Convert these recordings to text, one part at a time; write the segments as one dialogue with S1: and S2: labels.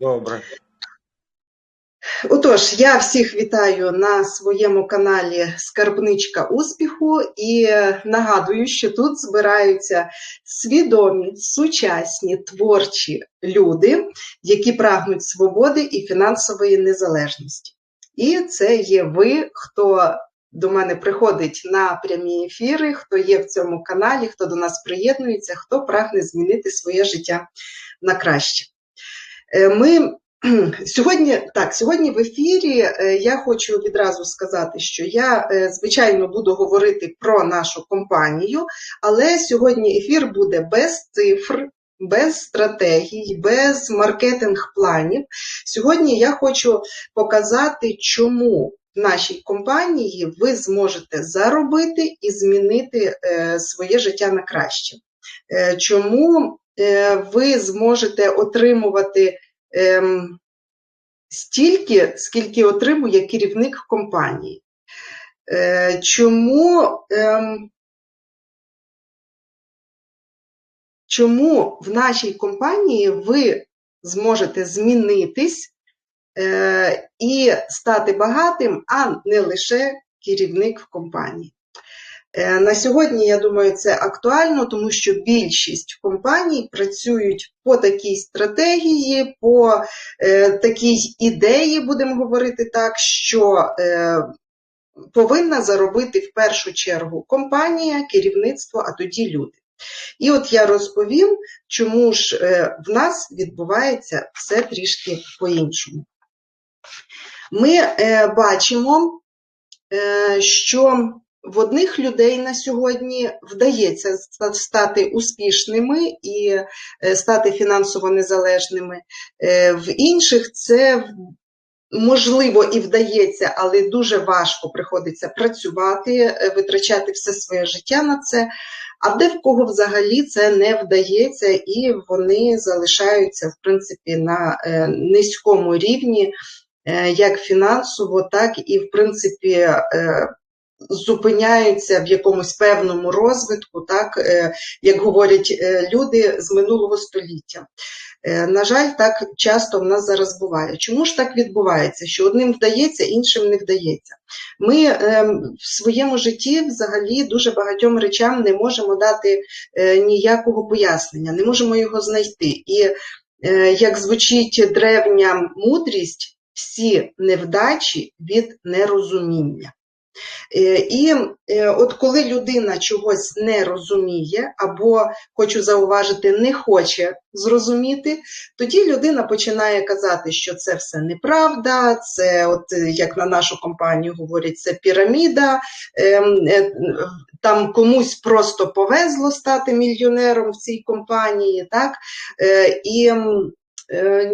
S1: Добре.
S2: Отож, я всіх вітаю на своєму каналі Скарбничка успіху і нагадую, що тут збираються свідомі, сучасні, творчі люди, які прагнуть свободи і фінансової незалежності. І це є ви, хто до мене приходить на прямі ефіри, хто є в цьому каналі, хто до нас приєднується, хто прагне змінити своє життя на краще. Е, Ми Сьогодні так, сьогодні в ефірі е, я хочу відразу сказати, що я, е, звичайно, буду говорити про нашу компанію, але сьогодні ефір буде без цифр, без стратегій, без маркетинг-планів. Сьогодні я хочу показати, чому в нашій компанії ви зможете заробити і змінити е, своє життя на краще. Чому ви зможете отримувати ем, стільки, скільки отримує керівник компанії. Е, Чому ем, чому в нашій компанії ви зможете змінитись е, і стати багатим, а не лише керівник в компанії? Е, на сьогодні, я думаю, це актуально, тому що більшість компаній працюють по такій стратегії, по е, такій ідеї, будемо говорити так, що е, повинна заробити в першу чергу компанія, керівництво, а тоді люди. І от я розповім, чому ж в нас відбувається все трішки по-іншому. Ми бачимо, що в одних людей на сьогодні вдається стати успішними і е, стати фінансово незалежними, е, в інших це можливо і вдається, але дуже важко приходиться працювати, е, витрачати все своє життя на це. А де в кого взагалі це не вдається, і вони залишаються в принципі на низькому рівні, як фінансово, так і в принципі зупиняються в якомусь певному розвитку, так, е, як говорять е, люди з минулого століття. Е, на жаль, так часто в нас зараз буває. Чому ж так відбувається? Що одним вдається, іншим не вдається. Ми в своєму житті взагалі дуже багатьом речам не можемо дати ніякого пояснення, не можемо його знайти. І як звучить древня мудрість, всі невдачі від нерозуміння. Е, і е, от коли людина чогось не розуміє, або, хочу зауважити, не хоче зрозуміти, тоді людина починає казати, що це все неправда, це, от як на нашу компанію говорять, це піраміда, ем, е, там комусь просто повезло стати мільйонером в цій компанії, так? і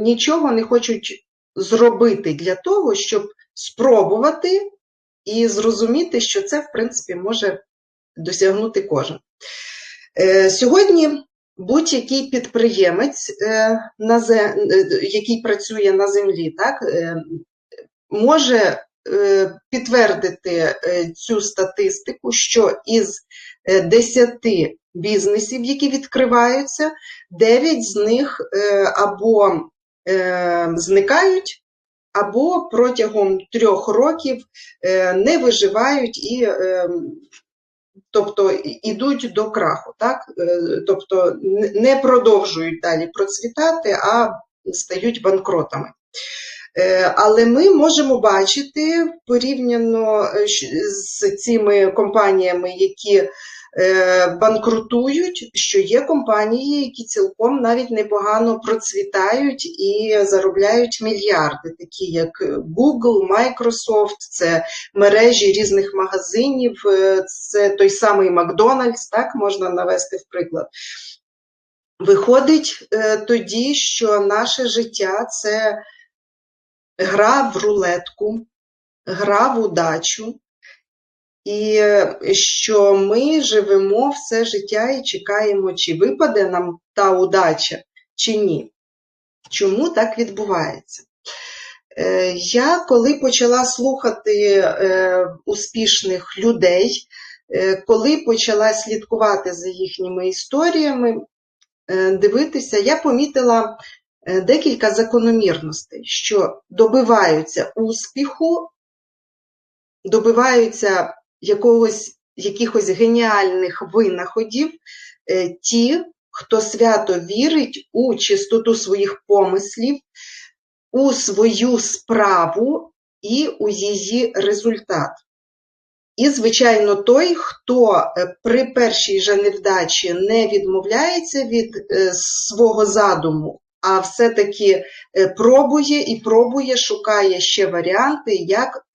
S2: нічого не хочуть зробити для того, щоб спробувати і зрозуміти, що це, в принципі, може досягнути кожен. Е, сьогодні будь-який підприємець, е, який працює на землі, так, е, може підтвердити цю статистику, що із 10 бізнесів, які відкриваються, 9 з них або зникають, або протягом трьох років е, не виживають і е, тобто йдуть до краху, так? Е, тобто не продовжують далі процвітати, а стають банкротами. Але ми можемо бачити порівняно з цими компаніями, які банкрутують, що є компанії, які цілком навіть непогано процвітають і заробляють мільярди, такі як Google, Microsoft, це мережі різних магазинів, е, це той самий Макдональдс, так можна навести в приклад. Виходить е, тоді, що наше життя це гра в рулетку, гра в удачу і е, що ми живемо все життя і чекаємо, чи випаде нам та удача, чи ні. Чому так відбувається? Е, я коли почала слухати е, успішних людей, коли почала слідкувати за їхніми історіями, дивитися, я помітила декілька закономірностей, що добиваються успіху, добиваються якогось, якихось геніальних винаходів е, ті, хто свято вірить у чистоту своїх помислів, у свою справу і у її результат. І, звичайно, той, хто е, при першій же невдачі не відмовляється від е, свого задуму, а все-таки пробує і пробує, шукає ще варіанти, як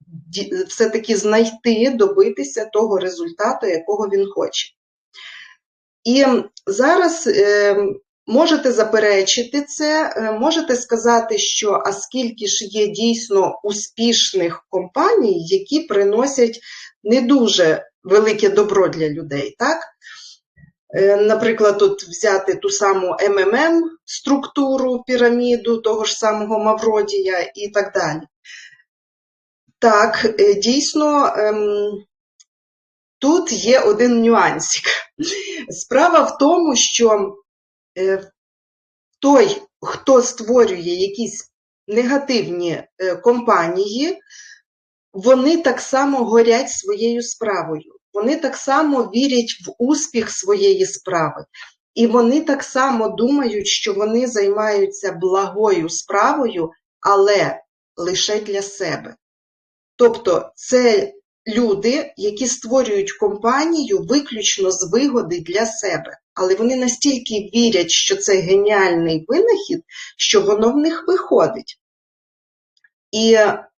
S2: все-таки знайти, добитися того результату, якого він хоче. І зараз е, можете заперечити це, е, можете сказати, що а скільки ж є дійсно успішних компаній, які приносять не дуже велике добро для людей, так? Е, Наприклад, тут взяти ту саму МММ структуру, піраміду того ж самого Мавродія і так далі. Так, е, дійсно, ем, тут є один нюансик. Справа в тому, що е, той, хто створює якісь негативні е, компанії, вони так само горять своєю справою. Вони так само вірять в успіх своєї справи. І вони так само думають, що вони займаються благою справою, але лише для себе. Тобто це люди, які створюють компанію виключно з вигоди для себе. Але вони настільки вірять, що це геніальний винахід, що воно в них виходить. І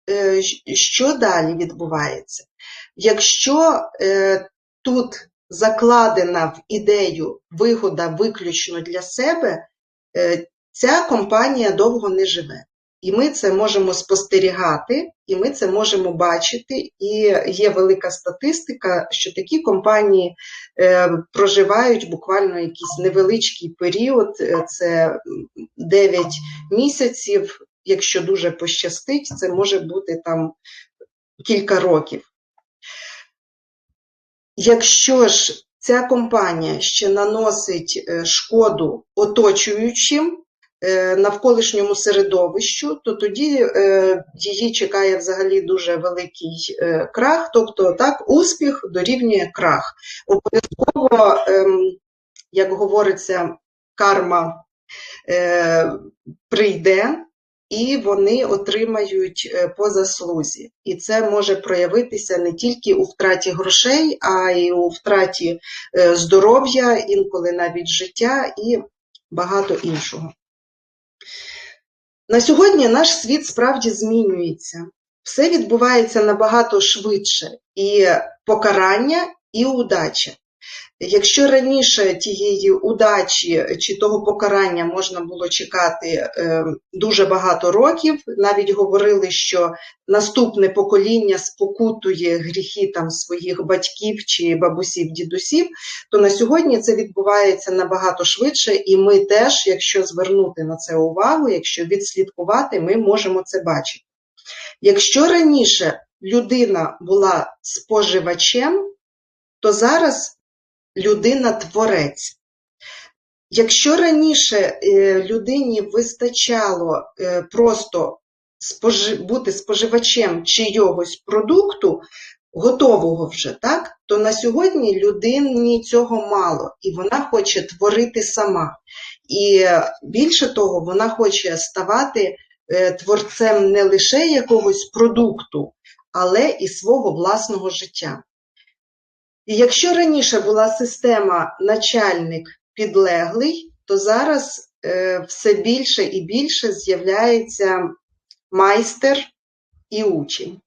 S2: е, що далі відбувається? Якщо е, тут закладена в ідею вигода виключно для себе, е, ця компанія довго не живе. І ми це можемо спостерігати, і ми це можемо бачити. І є велика статистика, що такі компанії е, проживають буквально якийсь невеличкий період, е, це 9 місяців. Якщо дуже пощастить, це може бути там кілька років. Якщо ж ця компанія ще наносить е, шкоду оточуючим навколишньому середовищу, то тоді е, її чекає взагалі дуже великий е, крах, тобто так, успіх дорівнює крах. Обов'язково, ем, як говориться, карма е, прийде. І вони отримають е, по заслузі. І це може проявитися не тільки у втраті грошей, а й у втраті е, здоров'я, інколи навіть життя і багато іншого. На сьогодні наш світ справді змінюється. Все відбувається набагато швидше. І покарання, і удача. Якщо раніше тієї удачі чи того покарання можна було чекати е, дуже багато років, навіть говорили, що наступне покоління спокутує гріхи там своїх батьків чи бабусів, дідусів, то на сьогодні це відбувається набагато швидше, і ми теж, якщо звернути на це увагу, якщо відслідкувати, ми можемо це бачити. Якщо раніше людина була споживачем, то зараз людина творець. Якщо раніше е, людині вистачало е, просто бути споживачем чийогось продукту, готового вже, так, то на сьогодні людині цього мало, і вона хоче творити сама. І е, більше того, вона хоче ставати творцем не лише якогось продукту, але і свого власного життя. І якщо раніше була система начальник підлеглий, то зараз е, все більше і більше з'являється майстер і учень.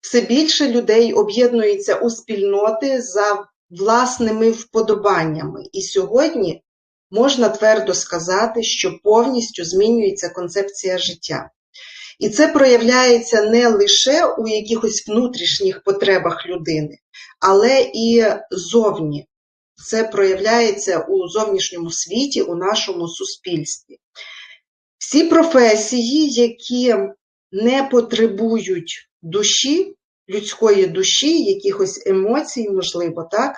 S2: Все більше людей об'єднується у спільноти за власними вподобаннями. І сьогодні можна твердо сказати, що повністю змінюється концепція життя. І це проявляється не лише у якихось внутрішніх потребах людини, але і зовні. Це проявляється у зовнішньому світі, у нашому суспільстві. Всі професії, які не потребують душі, людської душі, якихось емоцій, можливо, так,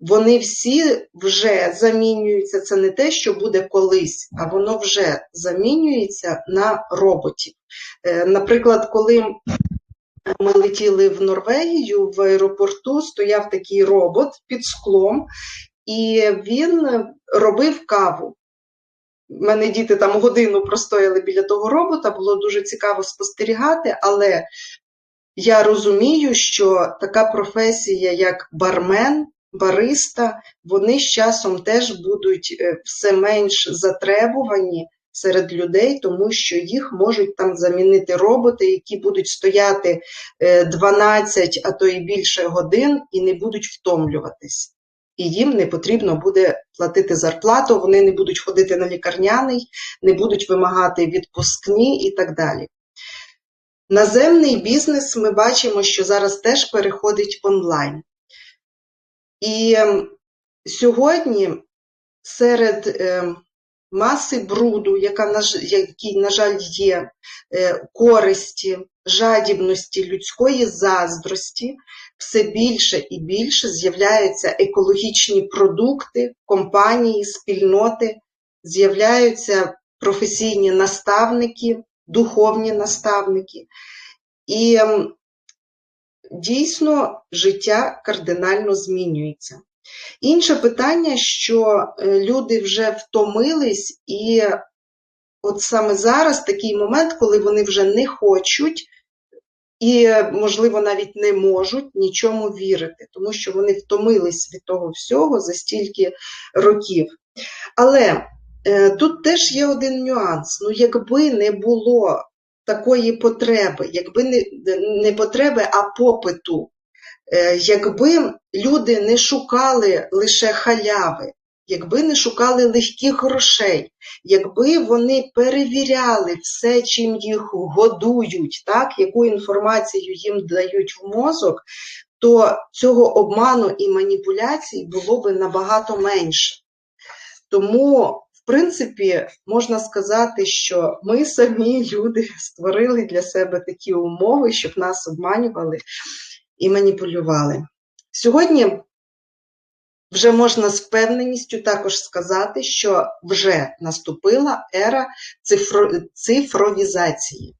S2: вони всі вже замінюються. Це не те, що буде колись, а воно вже замінюється на роботів. Е, Наприклад, коли ми летіли в Норвегію, в аеропорту стояв такий робот під склом, і він робив каву. У мене діти там годину простояли біля того робота, було дуже цікаво спостерігати, але я розумію, що така професія, як бармен, бариста, вони з часом теж будуть е, все менш затребувані серед людей, тому що їх можуть там замінити роботи, які будуть стояти е, 12, а то і більше годин і не будуть втомлюватись. І їм не потрібно буде платити зарплату, вони не будуть ходити на лікарняний, не будуть вимагати відпускні і так далі. Наземний бізнес ми бачимо, що зараз теж переходить онлайн. І ем, сьогодні серед е, маси бруду, яка, який, на жаль, є, е, користі, жадібності, людської заздрості, все більше і більше з'являються екологічні продукти, компанії, спільноти, з'являються професійні наставники, духовні наставники. І ем, дійсно життя кардинально змінюється. Інше питання, що е, люди вже втомились, і от саме зараз такий момент, коли вони вже не хочуть і, можливо, навіть не можуть нічому вірити, тому що вони втомились від того всього за стільки років. Але е, тут теж є один нюанс. Ну, якби не було такої потреби, якби не, не потреби, а попиту, якби люди не шукали лише халяви, якби не шукали легких грошей, якби вони перевіряли все, чим їх годують, так, яку інформацію їм дають в мозок, то цього обману і маніпуляцій було би набагато менше. Тому, в принципі, можна сказати, що ми самі люди створили для себе такі умови, щоб нас обманювали і маніпулювали. Сьогодні вже можна з впевненістю також сказати, що вже наступила ера цифро- цифровізації.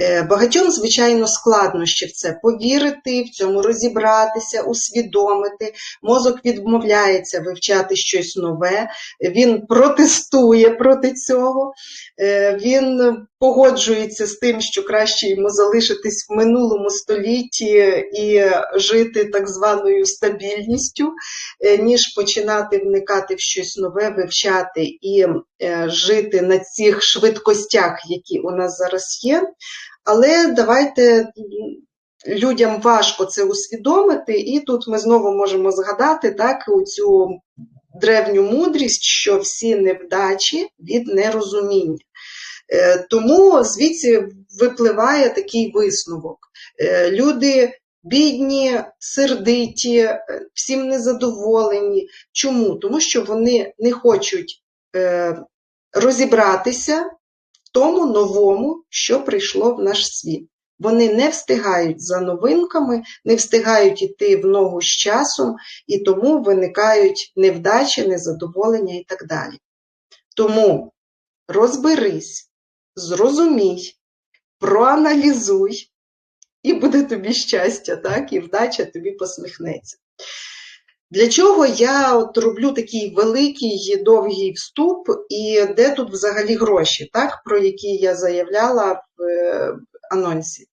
S2: Е, Багатьом, звичайно, складно ще в це повірити, в цьому розібратися, усвідомити. Мозок відмовляється вивчати щось нове, він протестує проти цього, е, він погоджується з тим, що краще йому залишитись в минулому столітті і жити так званою стабільністю, е, ніж починати вникати в щось нове, вивчати і е, жити на цих швидкостях, які у нас зараз є. Але давайте людям важко це усвідомити, і тут ми знову можемо згадати так, цю древню мудрість, що всі невдачі від нерозуміння. Е, Тому звідси випливає такий висновок. Е, Люди бідні, сердиті, е, всім незадоволені. Чому? Тому що вони не хочуть е, розібратися в тому новому, що прийшло в наш світ. Вони не встигають за новинками, не встигають іти в ногу з часом, і тому виникають невдачі, незадоволення і так далі. Тому розберись, зрозумій, проаналізуй, і буде тобі щастя, так, і вдача тобі посміхнеться. Для чого я от роблю такий великий довгий вступ, і де тут взагалі гроші, так, про які я заявляла в е, анонсі?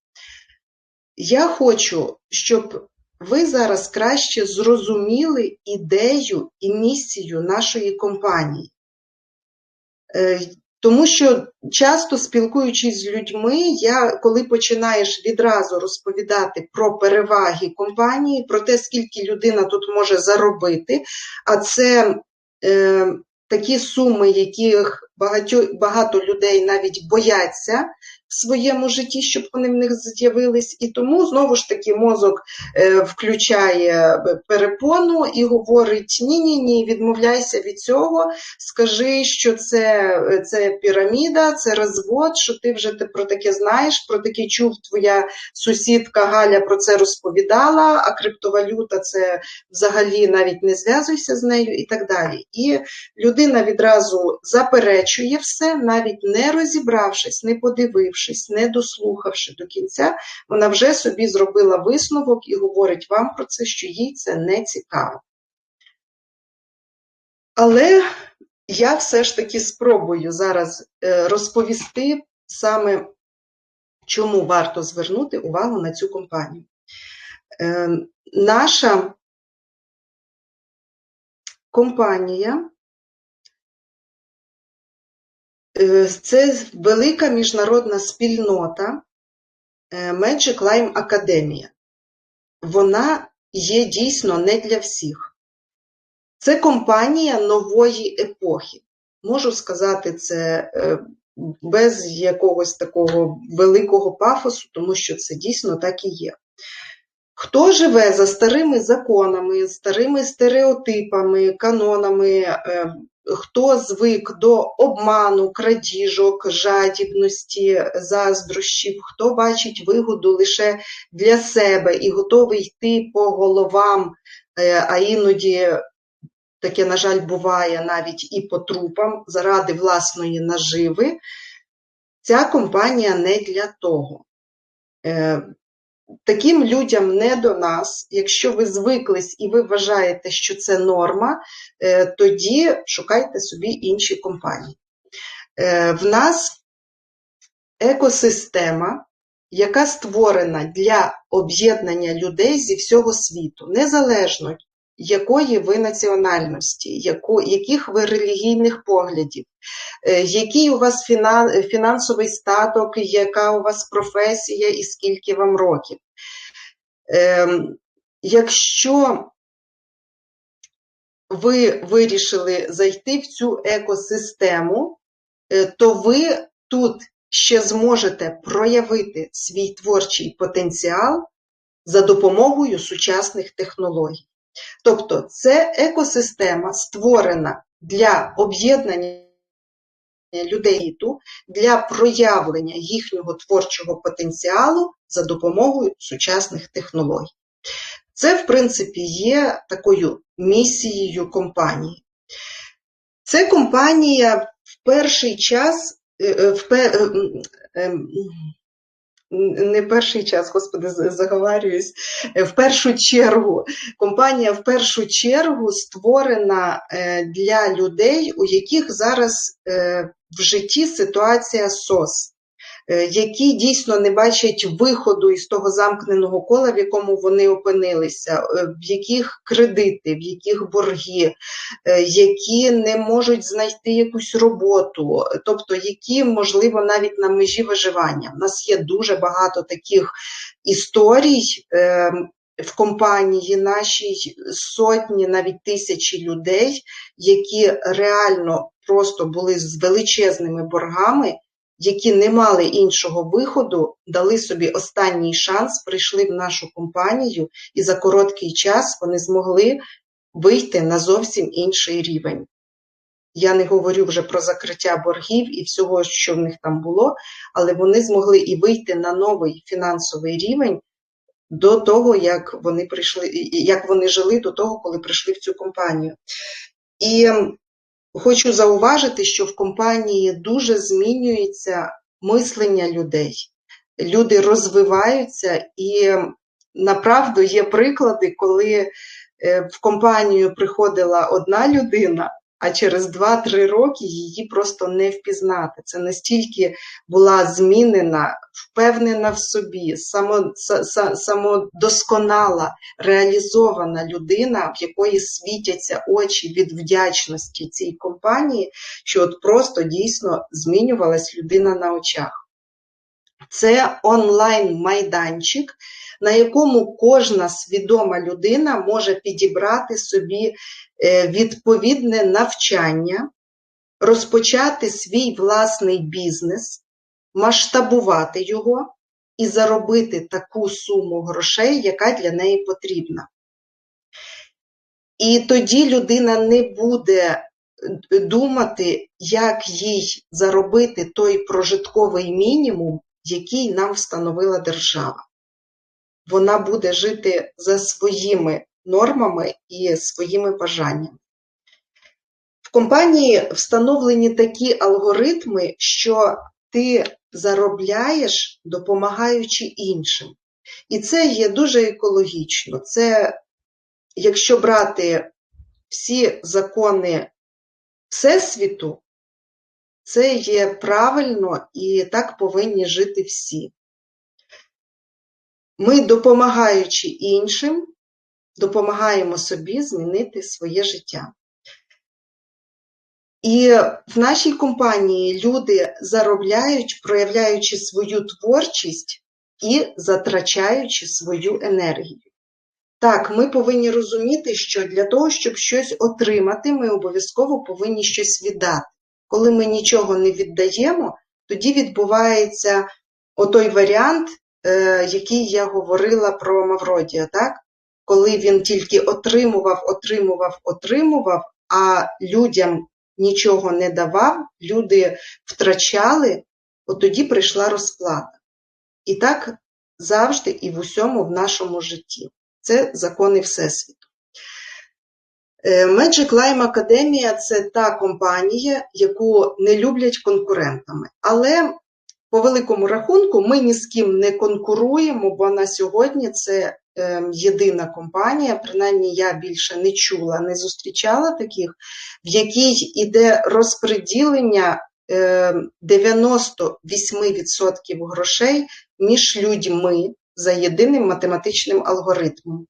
S2: Я хочу, щоб ви зараз краще зрозуміли ідею і місію нашої компанії. Тому що часто спілкуючись з людьми, я коли починаєш відразу розповідати про переваги компанії, про те, скільки людина тут може заробити, а це е, такі суми, яких багато, багато людей навіть бояться в своєму житті, щоб вони в них з'явились. І тому знову ж таки мозок е, включає перепону і говорить: ні-ні ні, відмовляйся від цього, скажи, що це це піраміда, це розвод, що ти вже про таке знаєш, про таке чув твоя сусідка Галя про це розповідала, а криптовалюта це взагалі навіть не зв'язуйся з нею і так далі. І людина відразу заперечує все, навіть не розібравшись, не подивившись, не дослухавши до кінця, вона вже собі зробила висновок і говорить вам про це, що їй це не цікаво. Але я все ж таки спробую зараз е, розповісти саме, чому варто звернути увагу на цю компанію. Е, наша компанія це велика міжнародна спільнота Magic Lime Academia. Вона є дійсно не для всіх. Це компанія нової епохи. Можу сказати це е, без якогось такого великого пафосу, тому що це дійсно так і є. Хто живе за старими законами, старими стереотипами, канонами, е, хто звик до обману, крадіжок, жадібності, заздрощів, хто бачить вигоду лише для себе і готовий йти по головам, е, а іноді таке, на жаль, буває навіть і по трупам заради власної наживи, ця компанія не для того. Таким людям не до нас. Якщо ви звиклись і ви вважаєте, що це норма, е, тоді шукайте собі інші компанії. Е, в нас екосистема, яка створена для об'єднання людей зі всього світу, незалежно якої ви національності, яку, яких ви релігійних поглядів, е, який у вас фінансовий статок, яка у вас професія і скільки вам років. Ем, якщо ви вирішили зайти в цю екосистему, е, то ви тут ще зможете проявити свій творчий потенціал за допомогою сучасних технологій. Тобто це екосистема створена для об'єднання людей для проявлення їхнього творчого потенціалу за допомогою сучасних технологій. Це, в принципі, є такою місією компанії. Це компанія в перший час. Е, е, в, ем, не перший час, господи, заговарююсь, в першу чергу. Компанія в першу чергу створена е, для людей, у яких зараз е, в житті ситуація СОС. Е, які дійсно не бачать виходу із того замкненого кола, в якому вони опинилися, е, в яких кредити, в яких борги, е, які не можуть знайти якусь роботу, тобто які, можливо, навіть на межі виживання. У нас є дуже багато таких історій. В компанії нашій сотні, навіть тисячі людей, які реально просто були з величезними боргами, які не мали іншого виходу, дали собі останній шанс, прийшли в нашу компанію, і за короткий час вони змогли вийти на зовсім інший рівень. Я не говорю вже про закриття боргів і всього, що в них там було, але вони змогли і вийти на новий фінансовий рівень до того, як вони прийшли, як вони жили до того, коли прийшли в цю компанію. І Хочу зауважити, що в компанії дуже змінюється мислення людей. Люди розвиваються, і направду є приклади, коли е, в компанію приходила одна людина, а через 2-3 роки її просто не впізнати. Це настільки була змінена, впевнена в собі, само, самодосконала, реалізована людина, в якої світяться очі від вдячності цій компанії, що от просто дійсно змінювалась людина на очах. Це онлайн-майданчик, на якому кожна свідома людина може підібрати собі е, відповідне навчання, розпочати свій власний бізнес, масштабувати його і заробити таку суму грошей, яка для неї потрібна. І тоді людина не буде думати, як їй заробити той прожитковий мінімум, який нам встановила держава. Вона буде жити за своїми нормами і своїми бажаннями. В компанії встановлені такі алгоритми, що ти заробляєш, допомагаючи іншим. І це є дуже екологічно. Це, якщо брати всі закони Всесвіту, це є правильно і так повинні жити всі. Ми, допомагаючи іншим, допомагаємо собі змінити своє життя. І в нашій компанії люди заробляють, проявляючи свою творчість і затрачаючи свою енергію. Так, ми повинні розуміти, що для того, щоб щось отримати, ми обов'язково повинні щось віддати. Коли ми нічого не віддаємо, тоді відбувається отой варіант, е, який я говорила про Мавродія, так? коли він тільки отримував, отримував, отримував, а людям нічого не давав, люди втрачали, от тоді прийшла розплата. І так завжди і в усьому в нашому житті. Це закони Всесвіту. Е, Magic Lime Academia це та компанія, яку не люблять конкурентами. Але по великому рахунку ми ні з ким не конкуруємо, бо на сьогодні це е, єдина компанія, принаймні я більше не чула, не зустрічала таких, в якій іде розподілення е, 98% грошей між людьми за єдиним математичним алгоритмом.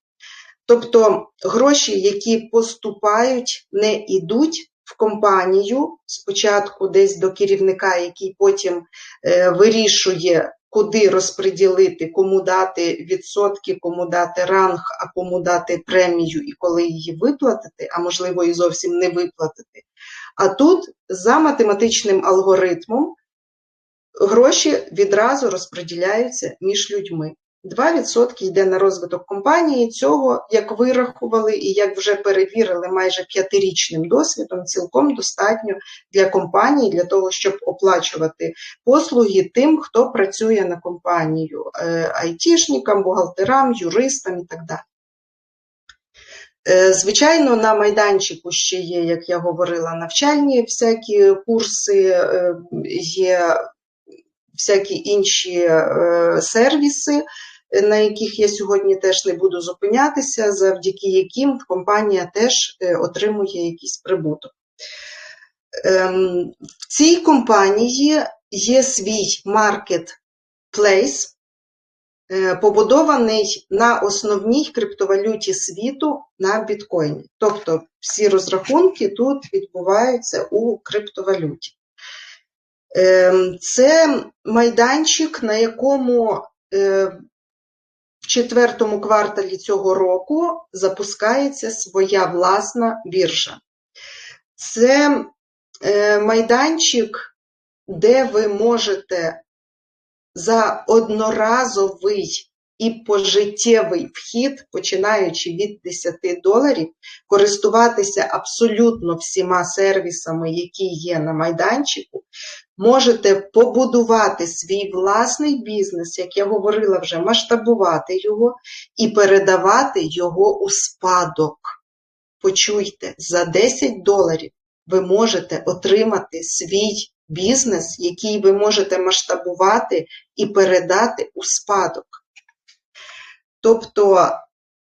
S2: Тобто гроші, які поступають, не йдуть в компанію спочатку десь до керівника, який потім е, вирішує, куди розподілити, кому дати відсотки, кому дати ранг, а кому дати премію і коли її виплатити, а можливо і зовсім не виплатити. А тут за математичним алгоритмом гроші відразу розподіляються між людьми. 2% йде на розвиток компанії. Цього, як вирахували і як вже перевірили майже п'ятирічним досвідом, цілком достатньо для компанії, для того, щоб оплачувати послуги тим, хто працює на компанію е, айтішникам, бухгалтерам, юристам і так далі. Е, звичайно, на майданчику ще є, як я говорила, навчальні всякі курси, е, є всякі інші сервіси на яких я сьогодні теж не буду зупинятися, завдяки яким компанія теж е, отримує якийсь прибуток. Ем, в цій компанії є свій marketplace, е, побудований на основній криптовалюті світу на біткоїні. Тобто всі розрахунки тут відбуваються у криптовалюті. Ем, це майданчик, на якому е, в четвертому кварталі цього року запускається своя власна біржа. Це е, майданчик, де ви можете за одноразовий і пожиттєвий вхід, починаючи від 10 доларів, користуватися абсолютно всіма сервісами, які є на майданчику, можете побудувати свій власний бізнес, як я говорила вже, масштабувати його і передавати його у спадок. Почуйте, за 10 доларів ви можете отримати свій бізнес, який ви можете масштабувати і передати у спадок. Тобто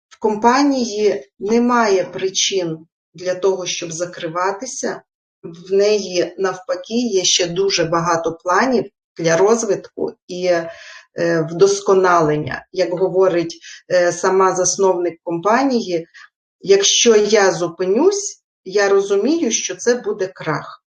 S2: в компанії немає причин для того, щоб закриватися, в неї навпаки є ще дуже багато планів для розвитку і е, вдосконалення. Як говорить е, сама засновник компанії, якщо я зупинюсь, я розумію, що це буде крах.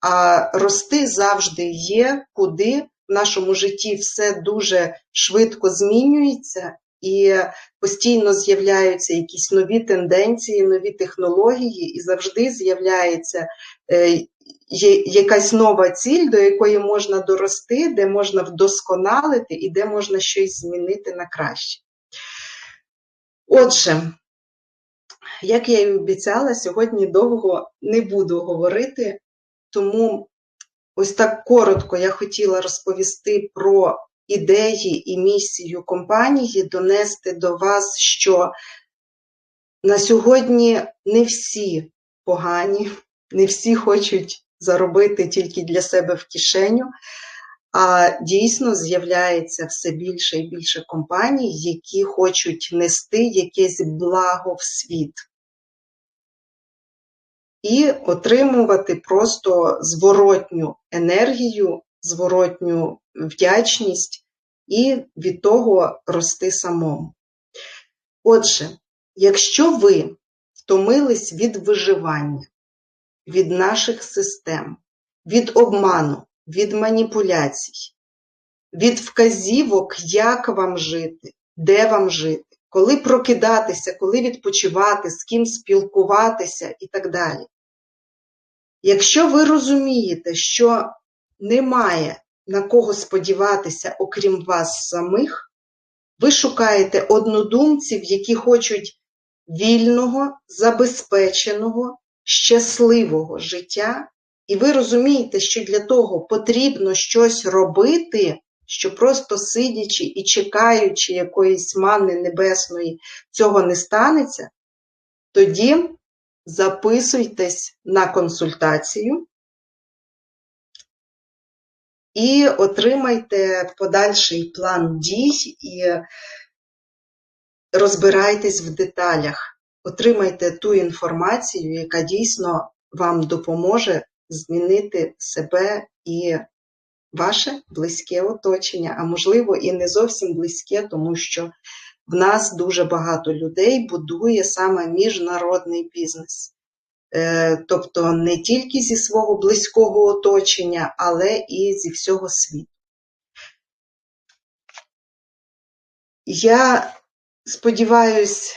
S2: А рости завжди є, куди в нашому житті все дуже швидко змінюється, і постійно з'являються якісь нові тенденції, нові технології, і завжди з'являється е, якась нова ціль, до якої можна дорости, де можна вдосконалити і де можна щось змінити на краще. Отже, як я і обіцяла, сьогодні довго не буду говорити, тому ось так коротко я хотіла розповісти про ідеї і місію компанії, донести до вас, що на сьогодні не всі погані, не всі хочуть заробити тільки для себе в кишеню, а дійсно з'являється все більше і більше компаній, які хочуть нести якесь благо в світ. І отримувати просто зворотню енергію, зворотню вдячність і від того рости самому. Отже, якщо ви втомились від виживання, від наших систем, від обману, від маніпуляцій, від вказівок, як вам жити, де вам жити, коли прокидатися, коли відпочивати, з ким спілкуватися і так далі. Якщо ви розумієте, що немає на кого сподіватися, окрім вас самих, ви шукаєте однодумців, які хочуть вільного, забезпеченого, щасливого життя, і ви розумієте, що для того потрібно щось робити, що просто сидячи і чекаючи якоїсь манни небесної, цього не станеться, тоді записуйтесь на консультацію і отримайте подальший план дій і розбирайтесь в деталях. Отримайте ту інформацію, яка дійсно вам допоможе змінити себе і ваше близьке оточення, а можливо, і не зовсім близьке, тому що в нас дуже багато людей будує саме міжнародний бізнес. Е, тобто не тільки зі свого близького оточення, але і зі всього світу. Я сподіваюсь,